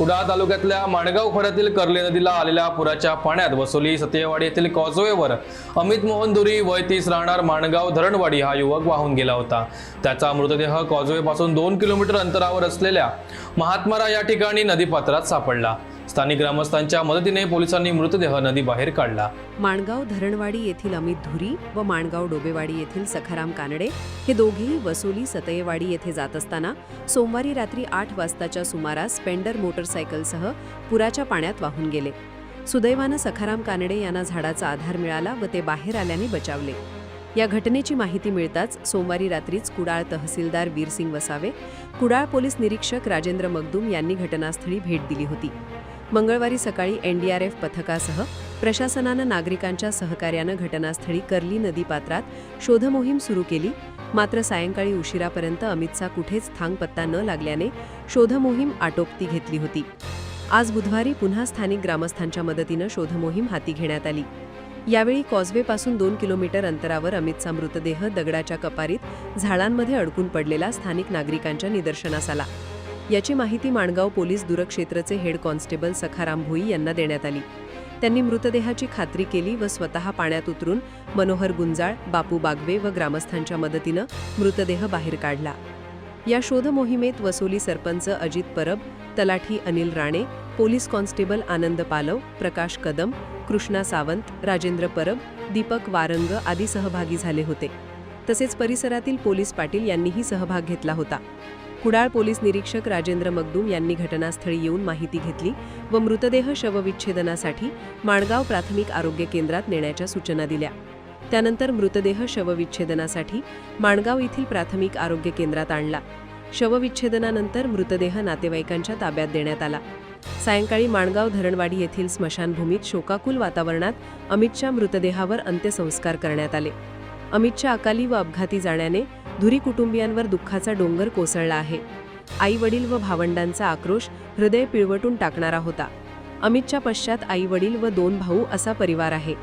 कुडाळ तालुक्यातल्या माणगाव खोऱ्यातील कर्ले नदीला आलेल्या पुराच्या पाण्यात वसोली सतेवाडी येथील कॉजवेवर अमित मोहन दुरी वय तीस राहणार माणगाव धरणवाडी हा युवक वाहून गेला होता. त्याचा मृतदेह कॉजवेपासून दोन किलोमीटर अंतरावर असलेल्या महात्मारा या ठिकाणी नदीपात्रात सापडला. स्थानिक ग्रामस्थांच्या मदतीने पोलिसांनी मृतदेह नदी बाहेर काढला. माणगाव धरणवाडी येथील अमित धुरी व माणगाव डोबेवाडी येथील सखाराम कानडे हे दोघेही वसुली सतयवाडी येथे जात असताना सोमवारी रात्री आठ वाजताच्या सुमारास स्पेंडर मोटरसायकलसह पुराच्या पाण्यात वाहून गेले. सुदैवानं सखाराम कानडे यांना झाडाचा आधार मिळाला व ते बाहेर आल्याने बचावले. या घटनेची माहिती मिळताच सोमवारी रात्रीच कुडाळ तहसीलदार वीरसिंग वसावे कुडाळ पोलीस निरीक्षक राजेंद्र मगदूम यांनी घटनास्थळी भेट दिली होती. मंगळवारी सकाळी एनडीआरएफ पथकासह प्रशासनानं नागरिकांच्या सहकार्यानं घटनास्थळी कर्ली नदीपात्रात शोधमोहीम सुरू केली. मात्र सायंकाळी उशिरापर्यंत अमितचा कुठेच थांगपत्ता न लागल्याने शोधमोहीम आटोपती घेतली होती. आज बुधवारी पुन्हा स्थानिक ग्रामस्थांच्या मदतीनं शोधमोहीम हाती घेण्यात आली. यावेळी कॉजवेपासून दोन किलोमीटर अंतरावर अमितचा मृतदेह दगडाच्या कपारीत झाडांमध्ये अडकून पडलेला स्थानिक नागरिकांच्या निदर्शनास आला. याची माहिती माणगाव पोलीस दूरक्षेत्रचे हेड कॉन्स्टेबल सखाराम भोई यांना देण्यात आली. त्यांनी मृतदेहाची खात्री केली व स्वतः पाण्यात उतरून मनोहर गुंजाळ बापू बागवे व ग्रामस्थांच्या मदतीनं मृतदेह बाहेर काढला. या शोध मोहिमेत वसोली सरपंच अजित परब तलाठी अनिल राणे पोलीस कॉन्स्टेबल आनंद पालव प्रकाश कदम कृष्णा सावंत राजेंद्र परब दीपक वारंग आदी सहभागी झाले होते. तसेच परिसरातील पोलीस पाटील यांनीही सहभाग घेतला होता. कुडाळ पोलीस निरीक्षक राजेंद्र मगदूम यांनी घटनास्थळी येऊन माहिती घेतली व मृतदेह शवविच्छेदनासाठी माणगाव प्राथमिक आरोग्य केंद्रात नेण्याच्या सूचना दिल्या. त्यानंतर मृतदेह शवविच्छेदनासाठी माणगाव येथील प्राथमिक आरोग्य केंद्रात आणला. शवविच्छेदनानंतर मृतदेह नातेवाईकांच्या ताब्यात देण्यात आला. सायंकाळी माणगाव धरणवाडी येथील स्मशानभूमीत शोकाकुल वातावरणात अमितच्या मृतदेहावर अंत्यसंस्कार करण्यात आले. अमितच्या अकाली व अपघाती जाण्याने धुरी कुटुंबियांवर दुःखाचा डोंगर कोसळला आहे. आई वडील व भावंडांचा आक्रोश हृदय पिळवटून टाकणारा होता. अमितच्या पश्चात आई वडील व दोन भाऊ असा परिवार आहे.